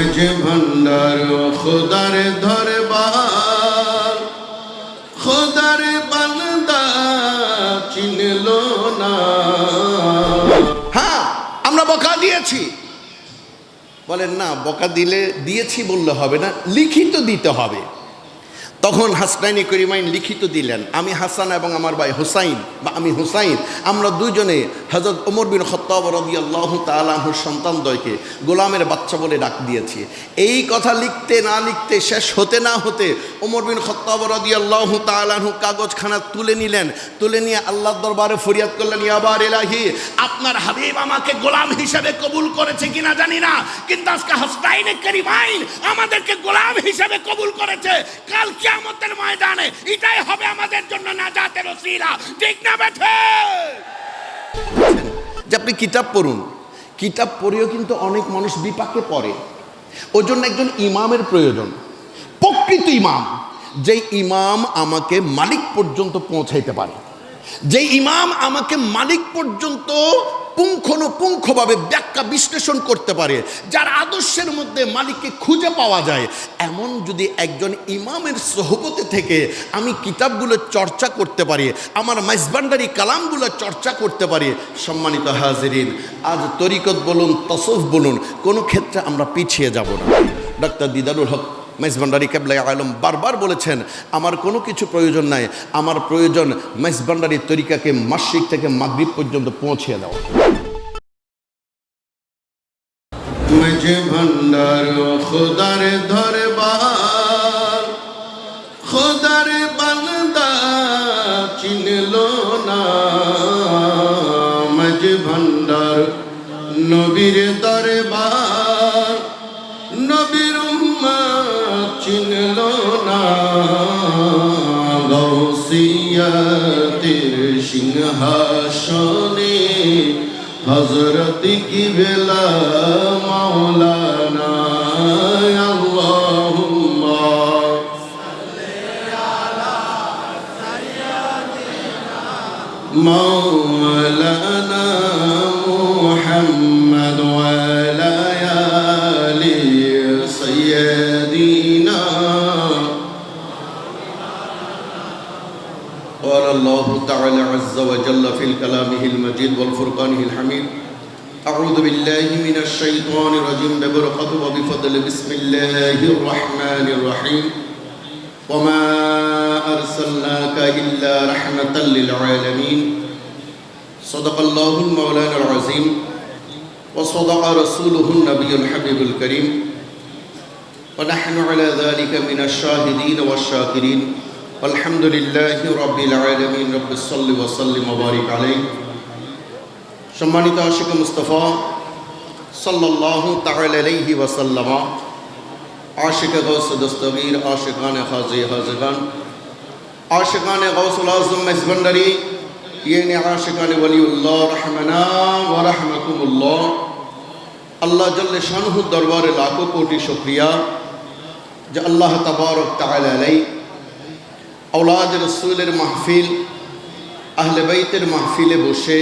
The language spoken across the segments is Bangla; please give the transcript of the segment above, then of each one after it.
যে ভণ্ডার খোদার ধরবার খোদার বান্দা চিনল না। হ্যাঁ আমরা বকা দিয়েছি। বলেন না, বকা দিলে দিয়েছি বললে হবে না, লিখিত দিতে হবে। তখন হাসনাইনি করিমাইন লিখিত দিলেন, আমি হাসান এবং আমার ভাই হুসাইন বা আমি হুসাইন, আমরা দুজনে হজরত ওমর বিন খত্তাব রবি আল্লাহ তালাহুর সন্তানদ্বয়কে গোলামের বাচ্চা বলে ডাক দিয়েছি। এই কথা লিখতে না লিখতে, শেষ হতে না হতে ওমর বিন খত্তাব রবি আল্লাহ তালাহু কাগজখানা তুলে নিলেন। তুলে নিয়ে আল্লাহর দরবারে ফরিয়াদ করলেন ইয়াবার এলাহি আপনার হাবিব আমাকে গোলাম হিসেবে কবুল করেছে কিনা জানি না, কিন্তু আজকে হাসনাইনে করিমাইন আমাদেরকে গোলাম হিসেবে কবুল করেছে। কাল কিয়ামতের ময়দানে এটাই হবে আমাদের জন্য নাজাতের ওসিলা। ঠিক না বেঠে? যে আপনি কিতাব পড়ুন, কিতাব পড়েও কিন্তু অনেক মানুষ বিপাকে পড়ে। ওই জন্য একজন ইমামের প্রয়োজন। প্রকৃত ইমাম যে ইমাম আমাকে মালিক পর্যন্ত পৌঁছাইতে পারে। যে ইমাম আমাকে মালিক পর্যন্ত পুঙ্খানুপুঙ্খভাবে ব্যাখ্যা বিশ্লেষণ করতে পারে, যার আদর্শের মধ্যে মালিককে খুঁজে পাওয়া যায়। এমন যদি একজন ইমামের সহবতে থেকে আমি কিতাবগুলো চর্চা করতে পারি, আমার মাইজবান্ডারি কালামগুলো চর্চা করতে পারি, সম্মানিত হাজিরিন, আজ তরিকত বলুন, তসফ বলুন, কোনো ক্ষেত্রে আমরা পিছিয়ে যাব না। ডাক্তার দিদারুল হক মেজবান্ডারি কেবলাই আলম বারবার বলেছেন, আমার কোনো কিছু প্রয়োজন নাই, আমার প্রয়োজন মেজবান্ডারি তরিকাকে মাসিক থেকে মাগরীব পর্যন্ত পৌঁছে দেওয়া। খুদার দরবার চিনলো না। গৌসিয়াতের সিংহাসনে হজরত কি বেলা মাওলানা আল্লাহুম্মা مولانا محمد وجل في كلامه المجيد والفرقانه الحميد. أعوذ بالله من الشيطان الرجيم. ببركة وبفضل بسم الله الرحمن الرحيم. وما أرسلناك إلا رحمة للعالمين. صدق الله المولانا العظيم. وصدق رسوله النبي الحبيب الكريم. ونحن على ذلك من الشاهدين والشاكرين. والحمد لله رب العالمين رب صل وسلم وبارك عليه সম্মানিত আশিক মুস্তফা সাল্লাল্লাহু তাআলা আলাইহি ওয়াসাল্লাম আশিক গৌস দস্তগীর আশিকান খাজি হাজগান আশিকান গৌসুল আজম মেজবান্ডারি ইয়েনে আশিকান ওয়ালিউল্লাহ রহমানা ওয়া রাহমাকুমুল্লাহ আল্লাহ জল্লে শানহু দরবারে লাখো কোটি শুকরিয়া যে আল্লাহ তাবারক তাআলা আলাই আওলাদ রসুলের মাহফিল, আহলে বাইতের মাহফিলে বসে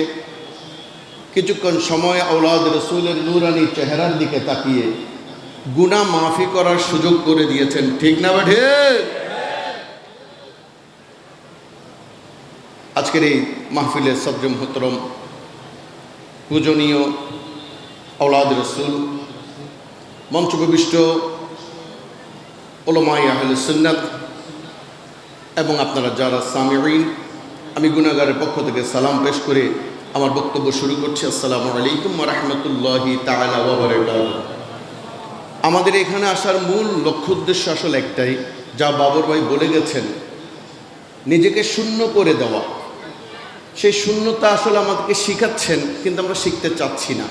কিছুক্ষণ সময় আওলাদ রসুলের নুরানি চেহারার দিকে তাকিয়ে গুনাহ মাফি করার সুযোগ করে দিয়েছেন। ঠিক না বাঠে আজকের এই মাহফিলের সবজ মোহতরম পূজনীয় আওলাদ রসুল, মঞ্চপ্রবিষ্ট ওলমাই আহলে সুন্নাত এবং আপনারা যারা সামিউন আমি গুনাগারের পক্ষ থেকে সালাম পেশ করে আমার বক্তব্য শুরু করছি। আসসালামু আলাইকুম রহমতুল্লাহি আমাদের এখানে আসার মূল লক্ষ্য উদ্দেশ্য আসলে একটাই, যা বাবর ভাই বলে গেছেন, নিজেকে শূন্য করে দেওয়া। সেই শূন্যতা আসলে আমাদেরকে শিখাচ্ছেন, কিন্তু আমরা শিখতে চাচ্ছি না।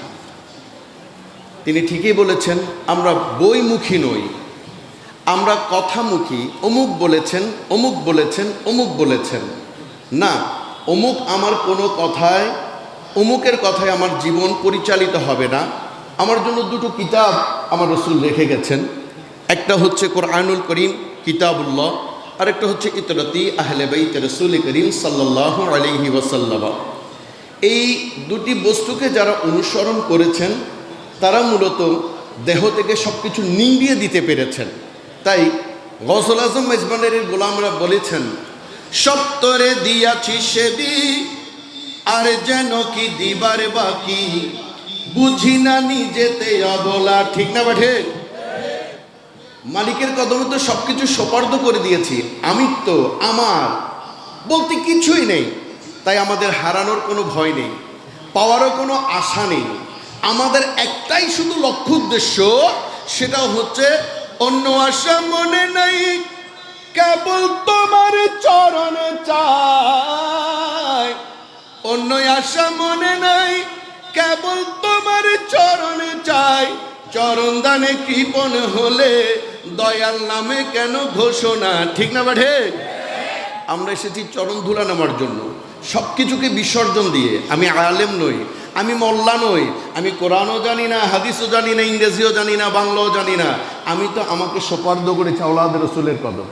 তিনি ঠিকই বলেছেন, আমরা বইমুখী নই। আমরা কথামুখী, অমুক বলেছেন অমুক বলেছেন অমুক বলেছেন। না, অমুক আমার কোনো কথায়, অমুকের কথায় আমার জীবন পরিচালিত হবে না। আমার জন্য দুটো কিতাব আমার রসুল রেখে গেছেন। একটা হচ্ছে কোরআনুল করিম, কিতাবুল্লাহ, আরেকটা হচ্ছে ইতরতি আহলে বাইত রসুল করিম সাল্লাহ আলহি ওয়াসাল্লাম। এই দুটি বস্তুকে যারা অনুসরণ করেছেন, তারা মূলত দেহ থেকে সব কিছু নিংড়িয়ে দিতে পেরেছেন। তাই গৌসল আজম মেজবানের গোলামরা বলেছেন সত্তরে দিয়াছি সেবি আর যেন কি দিবার বাকি? বুঝি না নিজেতে অবলা। ঠিক না বাঠে? মালিকের কদমে তো সব কিছু সোপার্দ করে দিয়েছি। আমি তো, আমার। বলতে কিছুই নেই। তাই আমাদের হারানোর কোনো ভয় নেই। পাওয়ারও কোনো আশা নেই। আমাদের একটাই শুধু লক্ষ্য উদ্দেশ্য সেটা হচ্ছে অন্য আশা মনে নাই, কেবল তোমার চরণ চাই। অন্য আশা মনে নাই, কেবল তোমার চরণে চাই। চরণ দানে কৃপণ হলে দয়াল নামে কেন ঘোষণা? ঠিক না বাঠে আমরা এসেছি চরণ ধুলা নামার জন্য। সব কিছুকে বিসর্জন দিয়ে। আমি আলেম নই আমি মোল্লা নই, আমি কোরআনও জানি না, হাদিসও জানি না, ইংরেজিও জানি না, বাংলাও জানি না। আমি তো আমাকে সোপার্দ করেছি আওলাদ রসুলের কদম।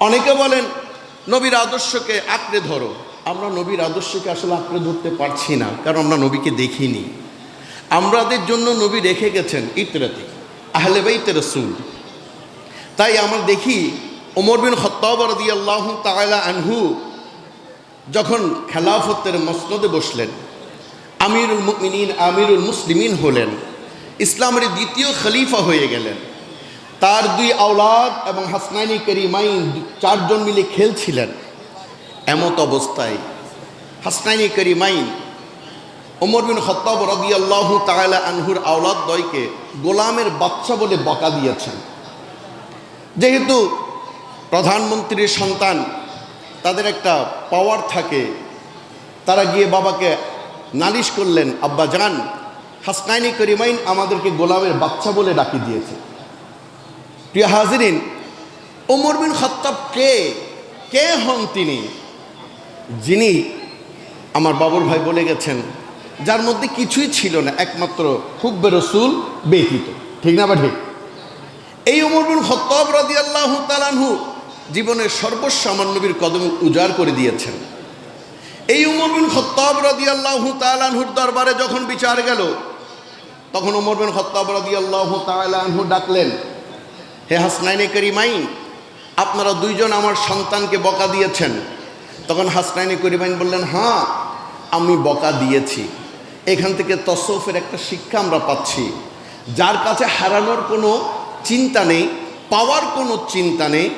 অনেকে বলেন, নবীর আদর্শকে আঁকড়ে ধরো। আমরা নবীর আদর্শকে আসলে আঁকড়ে ধরতে পারছি না, কারণ আমরা নবীকে দেখিনি। আমাদের জন্য নবী রেখে গেছেন ইতরাতে, আহলে বাইতে রসুল। তাই আমরা দেখি ওমর বিন খত্তাব রদি আল্লাহ তাআলা আনহু যখন খেলাফতের মসনদে বসলেন আমিরুল মুমিনিন আমিরুল মুসলিমিন হলেন। ইসলামের দ্বিতীয় খলিফা হয়ে গেলেন। তার দুই আওলাদ এবং হাসনাইনি করিমাইন চারজন মিলে খেলছিলেন। এমত অবস্থায় হাসনাইনি করিমাইন ওমর বিন খত্তাব রদি আল্লাহ তাআলা আনহুর আওলাদ দয়কে গোলামের বাচ্চা বলে বকা দিয়েছেন। যেহেতু প্রধানমন্ত্রীর সন্তান, তাদের একটা পাওয়ার থাকে। তারা গিয়ে বাবাকে নালিশ করলেন, আব্বা জান, হাসনাইনি করিমাইন আমাদেরকে গোলামের বাচ্চা বলে ডাকি দিয়েছে। প্রিয় হাজিরিন ওমর বিন খত্তাব কে? কে হন তিনি? যিনি আমার বাবুর ভাই বলে গেছেন, যার মধ্যে কিছুই ছিল না, একমাত্র হুব্বে রসুল ব্যতীত। ঠিক না বা ঠিক? এই উমর বিন খত্তাব রাদিয়াল্লাহু তাআলাহু জীবনের সর্বস্ব আমার নবীর কদম উজাড় করে দিয়েছেন। এই উমর বিন খত্তাব রাদিয়াল্লাহু তাআলাহুর দরবারে যখন বিচার গেল, তখন উমর বিন খত্তাব রাদিয়াল্লাহু তাআলাহু ডাকলেন, হে হাসনাইনে করিমাইন আপনারা দুইজন আমার সন্তানকে বকা দিয়েছেন। তখন হাসনাইনে করিমাইন বললেন হ্যাঁ আমি বকা দিয়েছি। এখান থেকে তসফের একটা শিক্ষা আমরা পাচ্ছি। যার কাছে হারানোর কোনো চিন্তা নেই, পাওয়ার কোনো চিন্তা নেই,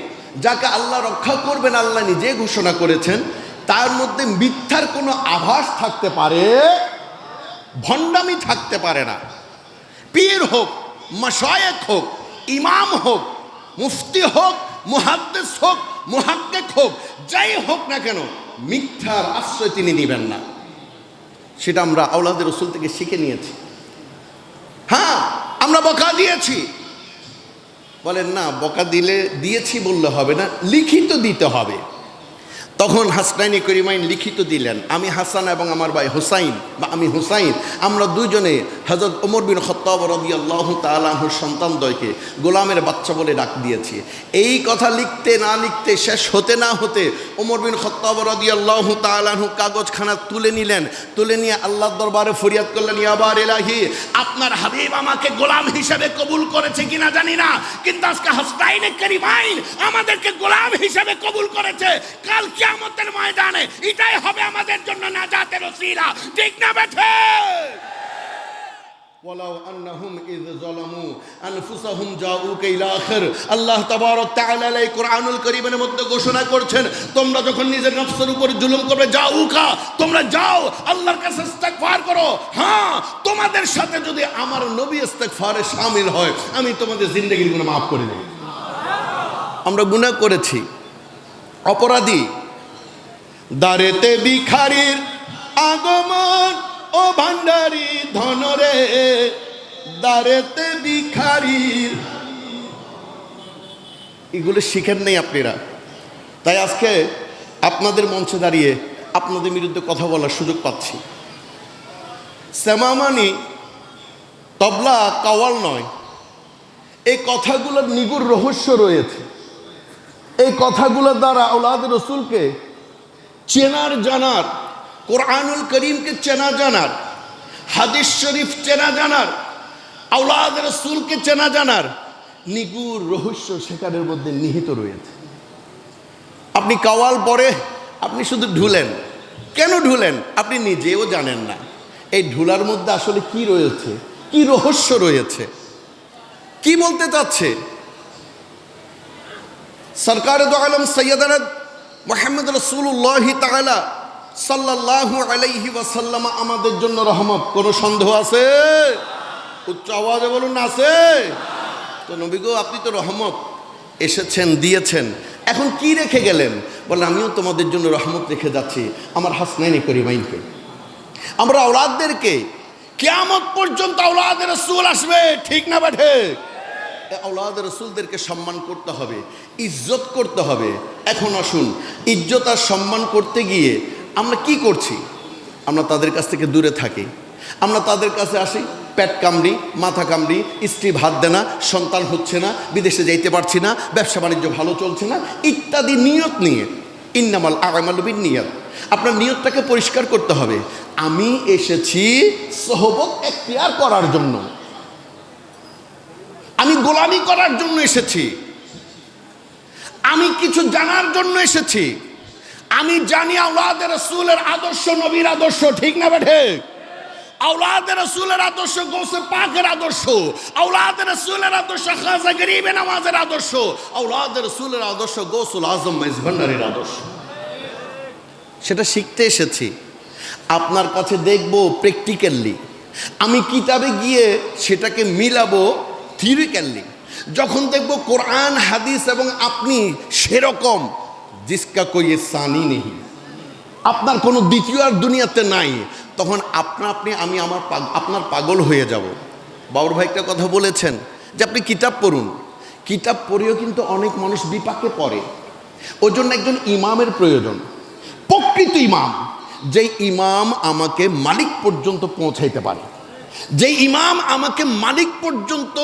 যাকে আল্লাহ রক্ষা করবেন, আল্লাহ নিজে ঘোষণা করেছেন তার মধ্যে মিথ্যার কোনো আভাস থাকতে পারে, ভণ্ডামি থাকতে পারে না। পীর হোক মশায়েক হোক, ইমাম হোক, মুফতি হোক, মুহাদ্দেস হোক, মুহাক্কেক হোক, যাই হোক না কেন, মিথ্যার আশ্রয় তিনি নেবেন না। সেটা আমরা আওলাদের রসুল থেকে শিখে নিয়েছি। হ্যাঁ আমরা বকা দিয়েছি। বলেন না, বকা দিলে দিয়েছি বললে হবে না, লিখিত দিতে হবে। তখন হাসনাইনি করিমাইন লিখিত দিলেন, আমি হাসান এবং আমার ভাই হুসাইন বা আমি হুসাইন, আমরা দুজনে হজরত ওমর বিন খত্তাব রদি আল্লাহ তালাহুর সন্তানদ্বয়কে গোলামের বাচ্চা বলে ডাক দিয়েছি। এই কথা লিখতে না লিখতে, শেষ হতে না হতে ওমর বিন খত্তাব রদি আল্লাহ তালাহু কাগজখানা তুলে নিলেন। তুলে নিয়ে আল্লাহর দরবারে ফরিয়াদ করলেন ইয়াবার এলাহি আপনার হাবিব আমাকে গোলাম হিসেবে কবুল করেছে কিনা জানি না, কিন্তু আজকে হাসনাইনে করিমাইন আমাদেরকে গোলাম হিসেবে কবুল করেছে। কাল কিয়ামতের ময়দানে এটাই হবে আমাদের জন্য নাজাতের ওসিলা ঠিক না বেঠে ولو أنهم إذ ظلموا أنفسهم جاءوك إلى آخر আল্লাহ তাবারক তাআলা এই কোরআনুল কারীমের মধ্যে ঘোষণা করছেন তোমরা যখন নিজের নফসের উপর জুলুম করবে যাউকা তোমরা যাও আল্লাহর কাছে ইস্তেগফার করো হ্যাঁ তোমাদের সাথে যদি আমার নবী ইস্তেগফারে শামিল হয় আমি তোমাদের জিন্দেগির গুনাহ মাফ করে দেব আমরা গুনাহ করেছি অপরাধী দারেতে বিখারির আগমন ও ভান্ডারি ধনরে দারেতে বিখারির এগুলো শিখেন নেই আপনারা। তাই আজকে আপনাদের মঞ্চে দাঁড়িয়ে আপনাদের বিরুদ্ধে কথা বলার সুযোগ পাচ্ছি। শ্যামামানি তবলা কাওয়াল নয়। এই কথাগুলোর নিগুর রহস্য রয়েছে। এই কথাগুলোর দ্বারা আওলাদ রসুলকে চেনার জানার, কোরআনুল করিমকে চেনা জানার, হাদিস শরীফ চেনা জানার আউলাদ রসুলকে চেনা জানার, নিগুর রহস্য সেখানের মধ্যে নিহিত রয়েছে। আপনি কাওয়াল পরে, আপনি শুধু ঢুলেন। কেন ঢুলেন? আপনি নিজেও জানেন না। এই ঢুলার মধ্যে আসলে কি রয়েছে? কি রহস্য রয়েছে? কি বলতে চাচ্ছে? সরকার দো আলম সৈয়দানা মোহাম্মদ রসুল্লাহ তাআলা সাল্লাল্লাহু আলাইহি ওয়াসাল্লাম আমাদের জন্য রহমত। কোনো সন্দেহ আছে? উচ্চ আওয়াজে বলুন, আছে? তো নবী গো, আপনি তো রহমত এসেছেন, দিয়েছেন। এখন কি রেখে গেলেন? বলে, আমিও তোমাদের জন্য রহমত রেখে যাচ্ছি। আমার হাস হাসনাইনি করিমাইনকে। আমরা আওলাদদেরকে কেয়ামত পর্যন্ত আওলাদের রসুল আসবে, ঠিক না বা ঠিক? আওলাদ রসুলদেরকে সম্মান করতে হবে, ইজ্জত করতে হবে। এখন আসুন, ইজ্জত আর সম্মান করতে গিয়ে আমরা কি করছি? আমরা তাদের কাছ থেকে দূরে থাকি। আমরা তাদের কাছে আসি, পেট কামড়ি, মাথা কামড়ি, স্ত্রী ভাত দেয় না, সন্তান হচ্ছে না, বিদেশে যাইতে পারছি না, ব্যবসা বাণিজ্য ভালো চলছে না, ইত্যাদি নিয়ত নিয়ে। ইন্নামাল আগামালবিন নিয়ত আপনার নিয়তটাকে পরিষ্কার করতে হবে। আমি এসেছি সহবত এখতিয়ার করার জন্য। আমি গোলামি করার জন্য এসেছি। আমি কিছু জানার জন্য এসেছি। আমি জানি আউলাদের রসুলের আদর্শ, নবীর আদর্শ, ঠিক না বেঠে আউলাদের রসুলের আদর্শ গৌসে পাকের আদর্শ আউলাদের রসুলের আদর্শ খাজা গরিবে নামাজের আদর্শ আউলাদের রসুলের আদর্শ গৌসুল আজম মেজভান্ডারের আদর্শ। সেটা শিখতে এসেছি। আপনার কাছে দেখব প্র্যাকটিক্যালি আমি কিতাবে গিয়ে সেটাকে মিলাবো থিওরিক্যালি যখন দেখব কোরআন, হাদিস এবং আপনি সেরকম, জিসকা কইয়ে সানি নেই আপনার কোনো দ্বিতীয় আর দুনিয়াতে নাই, তখন আপনা আপনি, আমি আমার আপনার পাগল হয়ে যাব। বাবুর ভাই একটা কথা বলেছেন যে আপনি কিতাব পড়ুন। কিতাব পড়েও কিন্তু অনেক মানুষ বিপাকে পড়ে। ওই জন্য একজন ইমামের প্রয়োজন। প্রকৃত ইমাম যে ইমাম আমাকে মালিক পর্যন্ত পৌঁছাইতে পারে। যে ইমাম আমাকে মালিক পর্যন্ত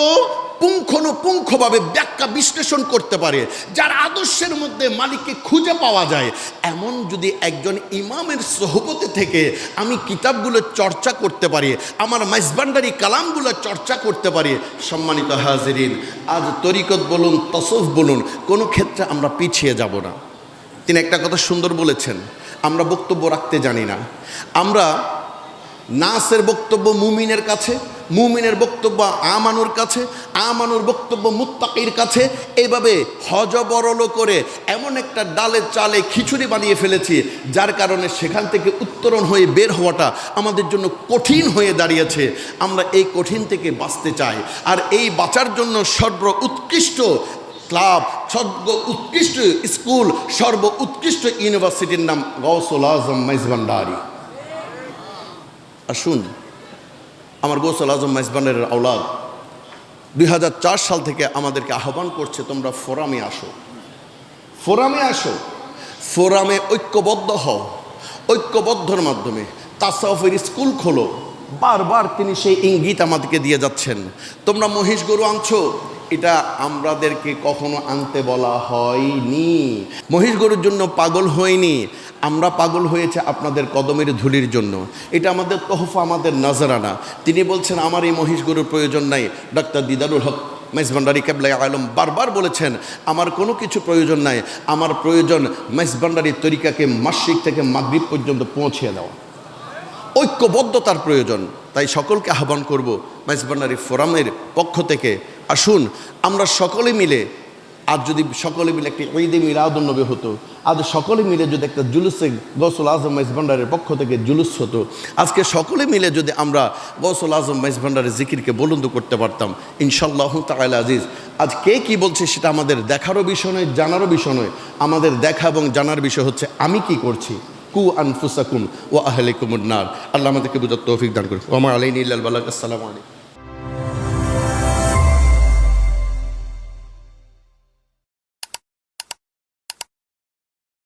পুঙ্খানুপুঙ্খভাবে ব্যাখ্যা বিশ্লেষণ করতে পারে, যার আদর্শের মধ্যে মালিককে খুঁজে পাওয়া যায়। এমন যদি একজন ইমামের সহবতে থেকে আমি কিতাবগুলো চর্চা করতে পারি, আমার মাইজবান্ডারি কালামগুলো চর্চা করতে পারি, সম্মানিত হাজিরিন, আজ তরিকত বলুন, তসফ বলুন, কোনো ক্ষেত্রে আমরা পিছিয়ে যাব না। তিনি একটা কথা সুন্দর বলেছেন, আমরা বক্তব্য রাখতে জানি না। আমরা নাসের বক্তব্য মুমিনের কাছে, মুমিনের বক্তব্য আমানুর কাছে, আমানুর বক্তব্য মুত্তাকির কাছে এইভাবে হজবরল করে এমন একটা ডালে চালে খিচুড়ি বানিয়ে ফেলেছি, যার কারণে সেখান থেকে উত্তরণ হয়ে বের হওয়াটা আমাদের জন্য কঠিন হয়ে দাঁড়িয়েছে। আমরা এই কঠিন থেকে বাঁচতে চাই। আর এই বাঁচার জন্য সর্ব উৎকৃষ্ট ক্লাব সর্ব উৎকৃষ্ট স্কুল সর্ব উৎকৃষ্ট ইউনিভার্সিটির নাম গৌসুল আজম মাইজবান্ডারি আসুন, আমার গোসল আজম মাইজবানের আওলাদ, দুই হাজার চার সাল থেকে আমাদেরকে আহ্বান করছে তোমরা ফোরামে আসো। ফোরামে আসো, ফোরামে ঐক্যবদ্ধ হও, ঐক্যবদ্ধর মাধ্যমে তাসাউফের স্কুল খোলো। বারবার তিনি সেই ইঙ্গিত আমাদেরকে দিয়ে যাচ্ছেন। তোমরা মহিষ গরু আনছো এটা আমাদেরকে কখনো আনতে বলা হয়নি। মহিষ গরুর জন্য পাগল হয়নি। আমরা পাগল হয়েছে আপনাদের কদমের ধুলির জন্য। এটা আমাদের তহফা, আমাদের নজরানা। তিনি বলছেন, আমার এই মহিষ গরুর প্রয়োজন নাই। ডাক্তার দিদারুল হক মেজবান্ডারি কেবলাই আলম বারবার বলেছেন, আমার কোনো কিছু প্রয়োজন নাই। আমার প্রয়োজন মেজবান্ডারির তরিকাকে, মাসিক থেকে মাগরিব পর্যন্ত পৌঁছে দেওয়া। ঐক্যবদ্ধতার প্রয়োজন। তাই সকলকে আহ্বান করব মেজবান্ডারি ফোরামের পক্ষ থেকে আসুন, আমরা সকলে মিলে আর যদি সকলে মিলে একটি ঈদে মিলাদুন্নবী হতো, আজ সকলে মিলে যদি একটা জুলুসে গৌসুল আজম মেজভান্ডারের পক্ষ থেকে জুলুস হতো, আজকে সকলে মিলে যদি আমরা গৌসুল আজম মেজভান্ডারের জিকিরকে বলন্দ করতে পারতাম ইনশাল্লাহ তাআলা আজিজ। আজ কে কি বলছে সেটা আমাদের দেখারও বিষয় নয়, জানারও বিষয় নয়। আমাদের দেখা এবং জানার বিষয় হচ্ছে, আমি কি করছি? কু আনফুসাকুম ও আহলিকুমুন্নার আল্লাহ আমাদেরকে বুঝার তৌফিক দান করুন ওমা আলাইনি ইল্লাল বালাক আসসালামু আলাইকুম।